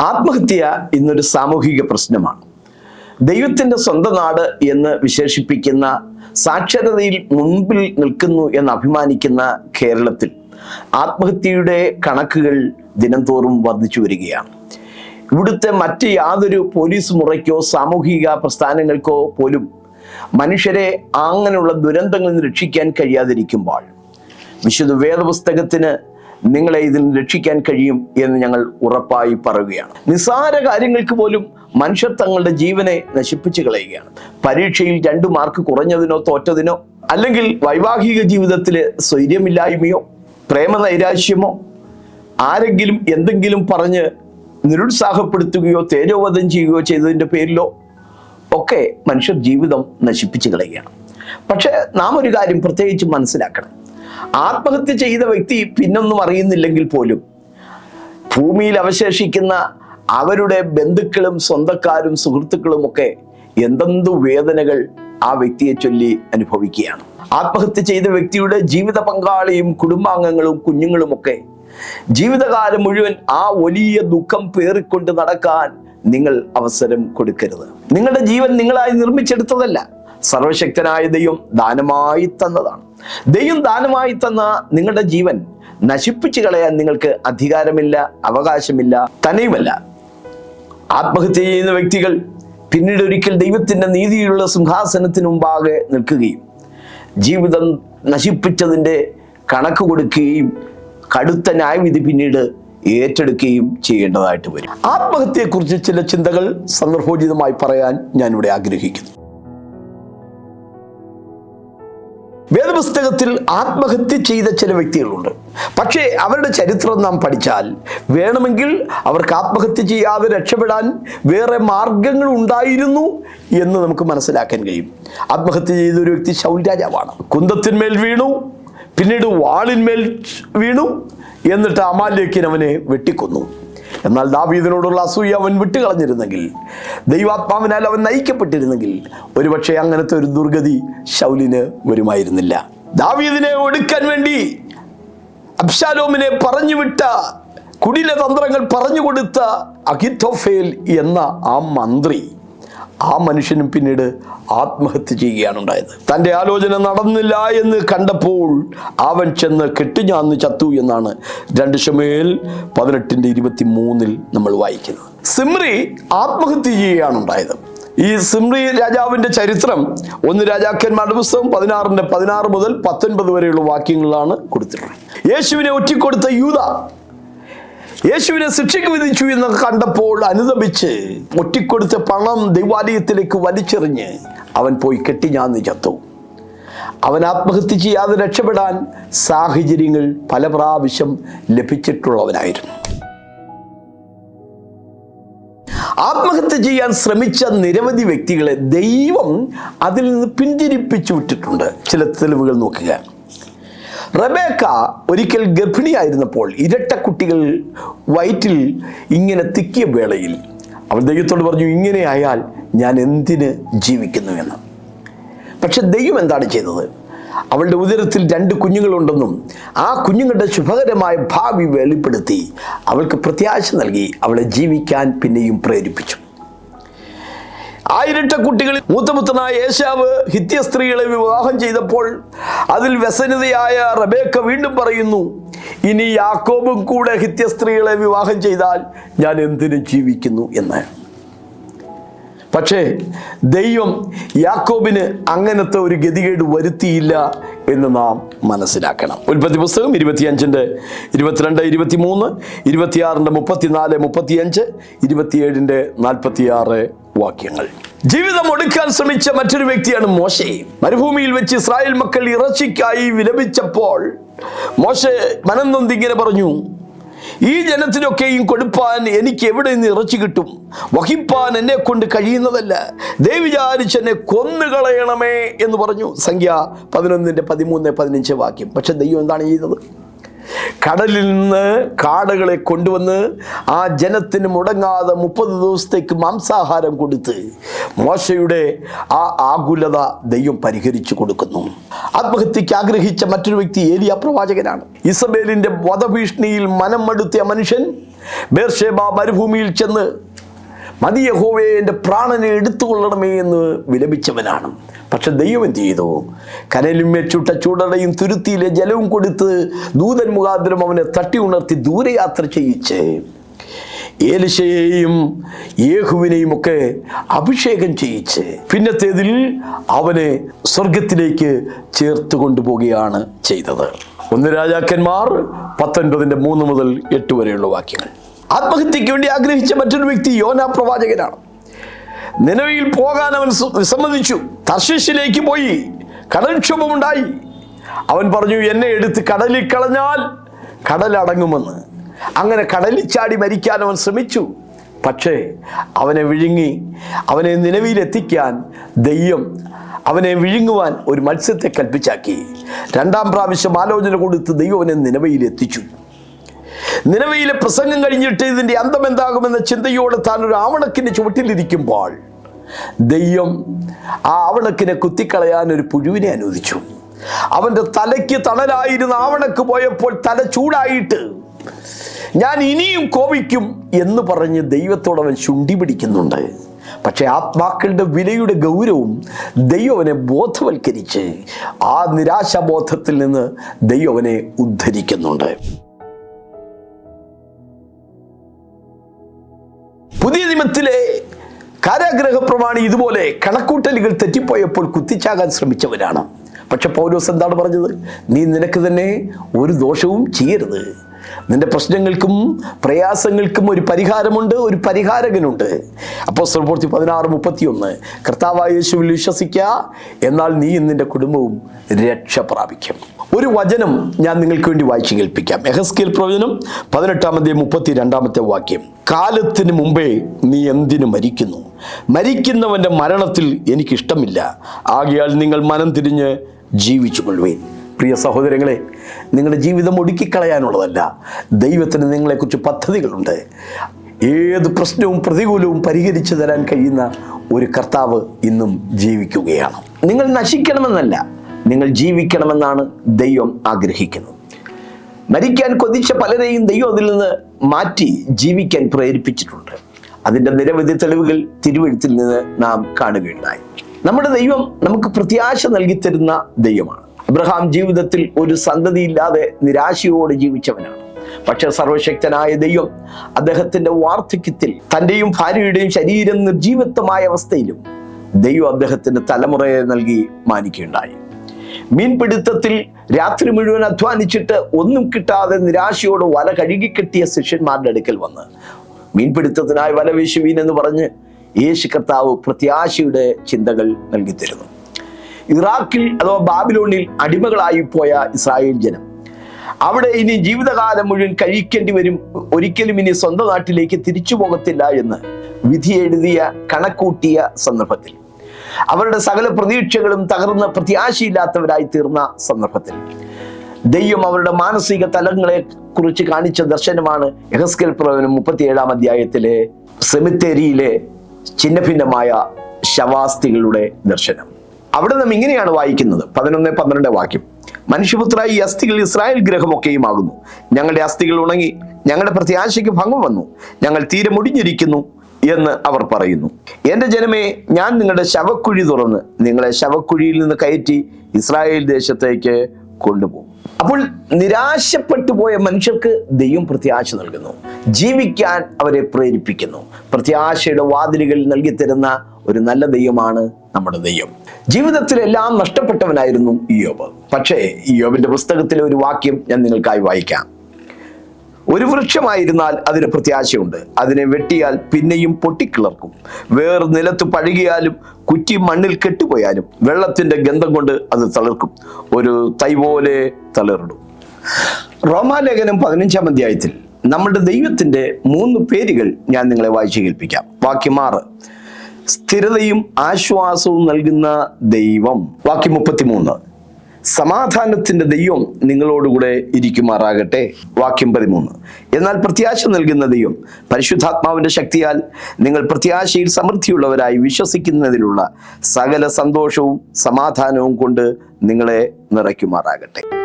ആത്മഹത്യ ഇന്നൊരു സാമൂഹിക പ്രശ്നമാണ്. ദൈവത്തിന്റെ സ്വന്തം നാട് എന്ന് വിശേഷിപ്പിക്കുന്ന സാക്ഷരതയിൽ മുൻപിൽ നിൽക്കുന്നു എന്ന് അഭിമാനിക്കുന്ന കേരളത്തിൽ ആത്മഹത്യയുടെ കണക്കുകൾ ദിനംതോറും വർദ്ധിച്ചു വരികയാണ്. ഇവിടുത്തെ മറ്റ് യാതൊരു പോലീസ് മുറയ്ക്കോ സാമൂഹിക പ്രസ്ഥാനങ്ങൾക്കോ പോലും മനുഷ്യരെ അങ്ങനെയുള്ള ദുരന്തങ്ങളിൽ നിന്ന് രക്ഷിക്കാൻ കഴിയാതിരിക്കുമ്പോൾ വിശുദ്ധ വേദപുസ്തകത്തിന് നിങ്ങളെ ഇതിൽ രക്ഷിക്കാൻ കഴിയും എന്ന് ഞങ്ങൾ ഉറപ്പായി പറയുകയാണ്. നിസ്സാര കാര്യങ്ങൾക്ക് പോലും മനുഷ്യർ തങ്ങളുടെ ജീവനെ നശിപ്പിച്ചു കളയുകയാണ്. പരീക്ഷയിൽ രണ്ട് മാർക്ക് കുറഞ്ഞതിനോ തോറ്റതിനോ അല്ലെങ്കിൽ വൈവാഹിക ജീവിതത്തിലെ സ്വൈര്യമില്ലായ്മയോ പ്രേമ നൈരാശ്യമോ ആരെങ്കിലും എന്തെങ്കിലും പറഞ്ഞ് നിരുത്സാഹപ്പെടുത്തുകയോ തേജോവധം ചെയ്യുകയോ ചെയ്തതിന്റെ പേരിലോ ഒക്കെ മനുഷ്യർ ജീവിതം നശിപ്പിച്ചു കളയുകയാണ്. പക്ഷേ നാം ഒരു കാര്യം പ്രത്യേകിച്ച് മനസ്സിലാക്കണം. ആത്മഹത്യ ചെയ്ത വ്യക്തി പിന്നൊന്നും അറിയുന്നില്ലെങ്കിൽ പോലും ഭൂമിയിൽ അവശേഷിക്കുന്ന അവരുടെ ബന്ധുക്കളും സ്വന്തക്കാരും സുഹൃത്തുക്കളും ഒക്കെ എന്തെന്തു വേദനകൾ ആ വ്യക്തിയെ ചൊല്ലി അനുഭവിക്കുകയാണ്. ആത്മഹത്യ ചെയ്ത വ്യക്തിയുടെ ജീവിത പങ്കാളിയും കുടുംബാംഗങ്ങളും കുഞ്ഞുങ്ങളും ഒക്കെ ജീവിതകാലം മുഴുവൻ ആ വലിയ ദുഃഖം പേറിക്കൊണ്ട് നടക്കാൻ നിങ്ങൾ അവസരം കൊടുക്കരുത്. നിങ്ങളുടെ ജീവൻ നിങ്ങളായി നിർമ്മിച്ചെടുത്തതല്ല. സർവശക്തനായ ദൈവം ദാനമായി തന്നതാണ്. ദൈവം ദാനമായി തന്ന നിങ്ങളുടെ ജീവൻ നശിപ്പിച്ചു കളയാൻ നിങ്ങൾക്ക് അധികാരമില്ല അവകാശമില്ല തന്നെയുമല്ല ആത്മഹത്യ ചെയ്യുന്ന വ്യക്തികൾ പിന്നീട് ഒരിക്കൽ ദൈവത്തിന്റെ നീതിയിലുള്ള സിംഹാസനത്തിന് മുമ്പാകെ നിൽക്കുകയും ജീവിതം നശിപ്പിച്ചതിന്റെ കണക്ക് കൊടുക്കുകയും കടുത്ത ന്യായവിധി പിന്നീട് ഏറ്റെടുക്കുകയും ചെയ്യേണ്ടതായിട്ട് വരും. ആത്മഹത്യയെക്കുറിച്ച് ചില ചിന്തകൾ സന്ദർഭോചിതമായി പറയാൻ ഞാനിവിടെ ആഗ്രഹിക്കുന്നു. വേദപുസ്തകത്തിൽ ആത്മഹത്യ ചെയ്ത ചില വ്യക്തികളുണ്ട്. പക്ഷേ അവരുടെ ചരിത്രം നാം പഠിച്ചാൽ വേണമെങ്കിൽ അവർക്ക് ആത്മഹത്യ ചെയ്യാതെ രക്ഷപ്പെടാൻ വേറെ മാർഗങ്ങൾ ഉണ്ടായിരുന്നു എന്ന് നമുക്ക് മനസ്സിലാക്കാൻ കഴിയും. ആത്മഹത്യ ചെയ്ത ഒരു വ്യക്തി ശൗൽ രാജാവാണ്. കുന്തത്തിന്മേൽ വീണു. പിന്നീട് വാളിന്മേൽ വീണു എന്നിട്ട് അമാലേക്കിൻ അവനെ വെട്ടിക്കൊന്നു. എന്നാൽ ദാവീദിനോടുള്ള അസൂയ അവൻ വിട്ടുകളഞ്ഞിരുന്നെങ്കിൽ ദൈവാത്മാവിനാൽ അവൻ നയിക്കപ്പെട്ടിരുന്നെങ്കിൽ ഒരുപക്ഷെ അങ്ങനത്തെ ഒരു ദുർഗതി ശൗലിന് വരുമായിരുന്നില്ല. ദാവീദിനെ ഒടുക്കാൻ വേണ്ടി അബ്ഷാലോമിനെ പറഞ്ഞുവിട്ട കുടില തന്ത്രങ്ങൾ പറഞ്ഞു കൊടുത്ത എന്ന ആ മന്ത്രി ആ മനുഷ്യനും പിന്നീട് ആത്മഹത്യ ചെയ്യുകയാണ് ഉണ്ടായത്. തന്റെ ആലോചന നടന്നില്ല എന്ന് കണ്ടപ്പോൾ അവൻ ചെന്ന് കെട്ടിഞ്ഞാന്ന് ചത്തു എന്നാണ് രണ്ട് ഷമേൽ പതിനെട്ടിന്റെ ഇരുപത്തി മൂന്നിൽ നമ്മൾ വായിക്കുന്നത്. സിമ്രി ആത്മഹത്യ ചെയ്യുകയാണ് ഉണ്ടായത്. ഈ സിമ്രി രാജാവിന്റെ ചരിത്രം ഒന്ന് രാജാക്കന്മാരുടെ പുസ്തകം പതിനാറിന്റെ പതിനാറ് മുതൽ പത്തൊൻപത് വരെയുള്ള വാക്യങ്ങളിലാണ് കൊടുത്തിട്ടുള്ളത്. യേശുവിനെ ഒറ്റിക്കൊടുത്ത യൂത യേശുവിനെ ശിക്ഷയ്ക്ക് വിധിച്ചു എന്ന് കണ്ടപ്പോൾ അനുദപിച്ച് ഒറ്റിക്കൊടുത്ത പണം ദൈവാലയത്തിലേക്ക് വലിച്ചെറിഞ്ഞ് അവൻ പോയി കെട്ടി ഞാൻ ചത്തു. അവൻ ആത്മഹത്യ ചെയ്യാതെ രക്ഷപ്പെടാൻ സാഹചര്യങ്ങൾ പല പ്രാവശ്യം ലഭിച്ചിട്ടുള്ളവനായിരുന്നു. ആത്മഹത്യ ചെയ്യാൻ ശ്രമിച്ച നിരവധി വ്യക്തികളെ ദൈവം അതിൽ നിന്ന് പിന്തിരിപ്പിച്ചു വിട്ടിട്ടുണ്ട്. ചില തെളിവുകൾ നോക്കുക. റബേക്ക ഒരിക്കൽ ഗർഭിണിയായിരുന്നപ്പോൾ ഇരട്ട കുട്ടികൾ വയറ്റിൽ ഇങ്ങനെ തിക്കിയ വേളയിൽ അവൾ ദൈവത്തോട് പറഞ്ഞു ഇങ്ങനെയായാൽ ഞാൻ എന്തിന് ജീവിക്കുന്നു എന്ന്? പക്ഷെ ദൈവം എന്താണ് ചെയ്തത്? അവളുടെ ഉദരത്തിൽ രണ്ട് കുഞ്ഞുങ്ങളുണ്ടെന്നും ആ കുഞ്ഞുങ്ങളുടെ ശുഭകരമായ ഭാവി വെളിപ്പെടുത്തി അവൾക്ക് പ്രത്യാശ നൽകി അവളെ ജീവിക്കാൻ പിന്നെയും പ്രേരിപ്പിച്ചു. ആയിരട്ട കുട്ടികളിൽ മൂത്തപുത്രനായ യേശാവ് ഹിത്യ സ്ത്രീകളെ വിവാഹം ചെയ്തപ്പോൾ അതിൽ വ്യസനിതയായ റബേക്ക വീണ്ടും പറയുന്നു ഇനി യാക്കോബും കൂടെ ഹിത്യ സ്ത്രീകളെ വിവാഹം ചെയ്താൽ ഞാൻ എന്തിനു ജീവിക്കുന്നു? എന്ന്. പക്ഷേ ദൈവം യാക്കോബിന് അങ്ങനത്തെ ഒരു ഗതികേട് വരുത്തിയില്ല എന്ന് നാം മനസ്സിലാക്കണം. ഉൽപ്പത്തി പുസ്തകം ഇരുപത്തിയഞ്ചിന്റെ ഇരുപത്തിരണ്ട് ഇരുപത്തി മൂന്ന് ഇരുപത്തിയാറിന്റെ മുപ്പത്തിനാല് മുപ്പത്തിയഞ്ച് ഇരുപത്തിയേഴിന്റെ നാൽപ്പത്തിയാറ് വാക്യങ്ങൾ. ജീവിതം ഒടുക്കാൻ ശ്രമിച്ച മറ്റൊരു വ്യക്തിയാണ് മോശെ. മരുഭൂമിയിൽ വെച്ച് ഇസ്രായേൽ മക്കൾ ഇറച്ചിക്കായി വിലപിച്ചപ്പോൾ മോശെ മനം നൊന്തിങ്ങനെ പറഞ്ഞു? ഈ ജനത്തിനൊക്കെയും കൊടുപ്പാൻ എനിക്ക് എവിടെ നിന്ന് ഇറച്ചി കിട്ടും? വഹിപ്പാൻ എന്നെ കൊണ്ട് കഴിയുന്നതല്ല. ദൈവിചാരിച്ച് എന്നെ കൊന്നുകളയണമേ എന്ന് പറഞ്ഞു. സംഖ്യ പതിനൊന്നിന്റെ പതിമൂന്ന് പതിനഞ്ച് വാക്യം. പക്ഷെ ദൈവം എന്താണ് ചെയ്തത് കടലിൽ നിന്ന് കാടുകളെ കൊണ്ടുവന്ന് ആ ജനത്തിന് മുടങ്ങാതെ മുപ്പത് ദിവസത്തേക്ക് മാംസാഹാരം കൊടുത്ത് മോശയുടെ ആ ആകുലത ദൈവം പരിഹരിച്ചു കൊടുക്കുന്നു. ആത്മഹത്യക്ക് ആഗ്രഹിച്ച മറ്റൊരു വ്യക്തി ഏലിയ പ്രവാചകനാണ്. ഇസബേലിന്റെ വധഭീഷണിയിൽ മനം മടുത്തിയ മനുഷ്യൻ ബേർഷേബ മരുഭൂമിയിൽ ചെന്ന് മതിയഹോവയെ എന്റെ പ്രാണനെ എടുത്തുകൊള്ളണമേ എന്ന് വിലപിച്ചവനാണ്. പക്ഷെ ദൈവം എന്ത് ചെയ്തു. കനലും ചുട്ട ചൂടടയും തുരുത്തിയിലെ ജലവും കൊടുത്ത് ദൂതൻ മുഖാന്തരം അവനെ തട്ടി ഉണർത്തി ദൂരയാത്ര ചെയ്യിച്ച്. ഏലിശയെയും യേഹുവിനെയും ഒക്കെ അഭിഷേകം ചെയ്യിച്ച്. പിന്നത്തേതിൽ അവനെ സ്വർഗത്തിലേക്ക് ചേർത്ത് കൊണ്ടുപോവുകയാണ് ചെയ്തത്. ഒന്ന് രാജാക്കന്മാർ പത്തൊൻപതിന്റെ മൂന്ന് മുതൽ എട്ട് വരെയുള്ള വാക്യങ്ങൾ. ആത്മഹത്യയ്ക്ക് വേണ്ടി ആഗ്രഹിച്ച മറ്റൊരു വ്യക്തി യോന പ്രവാചകനാണ്. നിലവിൽ പോകാൻ അവൻ വിസമ്മതിച്ചു. തർശിഷിലേക്ക് പോയി. കടൽക്ഷോഭമുണ്ടായി. അവൻ പറഞ്ഞു എന്നെ എടുത്ത് കടലിൽ കളഞ്ഞാൽ കടലടങ്ങുമെന്ന് അങ്ങനെ കടലിൽ ചാടി മരിക്കാൻ അവൻ ശ്രമിച്ചു. പക്ഷേ അവനെ വിഴുങ്ങി അവനെ നിലവിലെത്തിക്കാൻ ദയ്യം അവനെ വിഴുങ്ങുവാൻ ഒരു മത്സ്യത്തെ കൽപ്പിച്ചാക്കി. രണ്ടാം പ്രാവശ്യം ആലോചന കൊടുത്ത് ദൈവം അവനെ നിലവയിലെത്തിച്ചു നിലവയിലെ പ്രസംഗം കഴിഞ്ഞിട്ട് ഇതിന്റെ അന്തം എന്താകുമെന്ന ചിന്തയോടെ താൻ ഒരു ആവണക്കിന്റെ ചുവട്ടിലിരിക്കുമ്പോൾ ദൈവം ആ ആവണക്കിനെ കുത്തിക്കളയാൻ ഒരു പുഴുവിനെ അനുവദിച്ചു. അവന്റെ തലയ്ക്ക് തണലായിരുന്ന ആവണക്ക് പോയപ്പോൾ തല ചൂടായിട്ട് ഞാൻ ഇനിയും കോപിക്കും എന്ന് പറഞ്ഞ് ദൈവത്തോട് അവൻ ശുണ്ടി പിടിക്കുന്നുണ്ട്. പക്ഷേ ആത്മാക്കളുടെ വിലയുടെ ഗൗരവം ദൈവവനെ ബോധവൽക്കരിച്ച് ആ നിരാശാബോധത്തിൽ നിന്ന് ദൈവവനെ ഉദ്ധരിക്കുന്നുണ്ട്. കാരാഗ്രഹ പ്രമാണി ഇതുപോലെ കണക്കൂട്ടലുകൾ തെറ്റിപ്പോയപ്പോൾ കുത്തിച്ചാകാൻ ശ്രമിച്ചവരാണ്. പക്ഷെ പൗലോസ് എന്താണ് പറഞ്ഞത്? നീ നിനക്ക് തന്നെ ഒരു ദോഷവും ചെയ്യരുത്. നിന്റെ പ്രശ്നങ്ങൾക്കും പ്രയാസങ്ങൾക്കും ഒരു പരിഹാരമുണ്ട് ഒരു പരിഹാരകനുണ്ട്. അപ്പോൾ പ്രവൃത്തി പതിനാറ് മുപ്പത്തിയൊന്ന്. കർത്താവായ യേശുവിൽ വിശ്വസിക്ക എന്നാൽ നീ നിന്റെ കുടുംബവും രക്ഷ പ്രാപിക്കും. ഒരു വചനം ഞാൻ നിങ്ങൾക്ക് വേണ്ടി വായിച്ചു കേൾപ്പിക്കാം. എഹസ്കേൽ പ്രവചനം പതിനെട്ടാമത്തെ മുപ്പത്തി രണ്ടാമത്തെ വാക്യം. കാലത്തിന് മുമ്പേ നീ എന്തിനു മരിക്കുന്നു? മരിക്കുന്നവന്റെ മരണത്തിൽ എനിക്കിഷ്ടമില്ല. ആകയാൽ നിങ്ങൾ മനം തിരിഞ്ഞ് ജീവിച്ചു കൊള്ളുവേൻ പ്രിയ സഹോദരങ്ങളെ നിങ്ങളുടെ ജീവിതം ഒടുക്കിക്കളയാനുള്ളതല്ല. ദൈവത്തിന് നിങ്ങളെക്കുറിച്ച് പദ്ധതികളുണ്ട്. ഏത് പ്രശ്നവും പ്രതികൂലവും പരിഹരിച്ചു തരാൻ കഴിയുന്ന ഒരു കർത്താവ് ഇന്നും ജീവിക്കുകയാണ്. നിങ്ങൾ നശിക്കണമെന്നല്ല നിങ്ങൾ ജീവിക്കണമെന്നാണ് ദൈവം ആഗ്രഹിക്കുന്നത്. മരിക്കാൻ കൊതിച്ച പലരെയും ദൈവം അതിൽ നിന്ന് മാറ്റി ജീവിക്കാൻ പ്രേരിപ്പിച്ചിട്ടുണ്ട്. അതിന്റെ നിരവധി തെളിവുകൾ തിരുവഴുത്തിൽ നിന്ന് നാം കാണുകയുണ്ടായി. നമ്മുടെ ദൈവം നമുക്ക് പ്രത്യാശ നൽകി തരുന്ന ദൈവമാണ്. അബ്രഹാം ജീവിതത്തിൽ ഒരു സന്തതിയില്ലാതെ നിരാശയോടെ ജീവിച്ചവനാണ്. പക്ഷെ സർവശക്തനായ ദൈവം അദ്ദേഹത്തിന്റെ വാർദ്ധക്യത്തിൽ തന്റെയും ഭാര്യയുടെയും ശരീരം നിർജീവത്വമായ അവസ്ഥയിലും ദൈവം അദ്ദേഹത്തിന് തലമുറയെ നൽകി മാനിക്കുകയുണ്ടായി. മീൻപിടുത്തത്തിൽ രാത്രി മുഴുവൻ അധ്വാനിച്ചിട്ട് ഒന്നും കിട്ടാതെ നിരാശയോട് വല കഴുകിക്കെട്ടിയ ശിഷ്യന്മാരുടെ അടുക്കൽ വന്ന് മീൻപിടുത്തത്തിനായി വല വീശുവീൻ എന്ന് പറഞ്ഞ് യേശു കർത്താവ് പ്രത്യാശയുടെ ചിന്തകൾ നൽകിത്തരുന്നു. ഇറാഖിൽ അഥവാ ബാബിലോണിൽ അടിമകളായി പോയ ഇസ്രായേൽ ജനം. അവിടെ ഇനി ജീവിതകാലം മുഴുവൻ കഴിക്കേണ്ടി വരും. ഒരിക്കലും ഇനി സ്വന്തം നാട്ടിലേക്ക് തിരിച്ചു പോകത്തില്ല എന്ന് വിധി എഴുതിയ കണക്കൂട്ടിയ സന്ദർഭത്തിൽ. അവരുടെ സകല പ്രതീക്ഷകളും തകർന്ന പ്രത്യാശയില്ലാത്തവരായി തീർന്ന സന്ദർഭത്തിൽ. ദൈവം അവരുടെ മാനസിക തലങ്ങളെ കുറിച്ച് കാണിച്ച ദർശനമാണ് എഹസ്കൽ പ്രവചനം മുപ്പത്തിയേഴാം അധ്യായത്തിലെ സെമിത്തേരിയിലെ ചിഹ്നഭിന്നമായ ശവാസ്തികളുടെ ദർശനം. അവിടെ നാം ഇങ്ങനെയാണ് വായിക്കുന്നത്. പതിനൊന്ന് പന്ത്രണ്ട് വാക്യം. മനുഷ്യപുത്ര ഈ അസ്ഥികൾ ഇസ്രായേൽ ഗ്രഹമൊക്കെയുമാകുന്നു. ഞങ്ങളുടെ അസ്ഥികൾ ഉണങ്ങി ഞങ്ങളുടെ പ്രത്യാശയ്ക്ക് ഭംഗം വന്നു. ഞങ്ങൾ തീരെ മുടിഞ്ഞിരിക്കുന്നു എന്ന് അവർ പറയുന്നു. എന്റെ ജനമേ ഞാൻ നിങ്ങളുടെ ശവക്കുഴി തുറന്ന് നിങ്ങളെ ശവക്കുഴിയിൽ നിന്ന് കയറ്റി ഇസ്രായേൽ ദേശത്തേക്ക് കൊണ്ടുപോകും. അപ്പോൾ നിരാശപ്പെട്ടു പോയ മനുഷ്യർക്ക് ദൈവം പ്രത്യാശ നൽകുന്നു. ജീവിക്കാൻ അവരെ പ്രേരിപ്പിക്കുന്നു. പ്രത്യാശയുടെ വാതിലുകൾ നൽകി തരുന്ന ഒരു നല്ല ദൈവമാണ് നമ്മുടെ ദൈവം. ജീവിതത്തിലെല്ലാം നഷ്ടപ്പെട്ടവനായിരുന്നു ഇയോബ് പക്ഷേ ഇയോബിന്റെ പുസ്തകത്തിലെ ഒരു വാക്യം ഞാൻ നിങ്ങൾക്കായി വായിക്കാം. ഒരു വൃക്ഷമായിരുന്നാൽ അതിന് പ്രത്യാശയുണ്ട്. അതിനെ വെട്ടിയാൽ പിന്നെയും പൊട്ടിക്കിളർക്കും. വേർ നിലത്ത് പഴുകിയാലും കുറ്റി മണ്ണിൽ കെട്ടുപോയാലും വെള്ളത്തിന്റെ ഗന്ധം കൊണ്ട് അത് തളിർക്കും. ഒരു തൈ പോലെ തളിർടും റോമാലേഖനം പതിനഞ്ചാം അധ്യായത്തിൽ നമ്മുടെ ദൈവത്തിന്റെ മൂന്ന് പേരുകൾ ഞാൻ നിങ്ങളെ വായിച്ചു കേൾപ്പിക്കാം. വാക്യമാറ് സ്ഥിരതയും ആശ്വാസവും നൽകുന്ന ദൈവം. വാക്യം മുപ്പത്തിമൂന്ന്. സമാധാനത്തിന്റെ ദൈവം നിങ്ങളോടുകൂടെ ഇരിക്കുമാറാകട്ടെ. വാക്യം പതിമൂന്ന്. എന്നാൽ പ്രത്യാശ നൽകുന്ന ദൈവം പരിശുദ്ധാത്മാവിന്റെ ശക്തിയാൽ നിങ്ങൾ പ്രത്യാശയിൽ സമൃദ്ധിയുള്ളവരായി വിശ്വസിക്കുന്നതിലുള്ള സകല സന്തോഷവും സമാധാനവും കൊണ്ട് നിങ്ങളെ നിറയ്ക്കുമാറാകട്ടെ.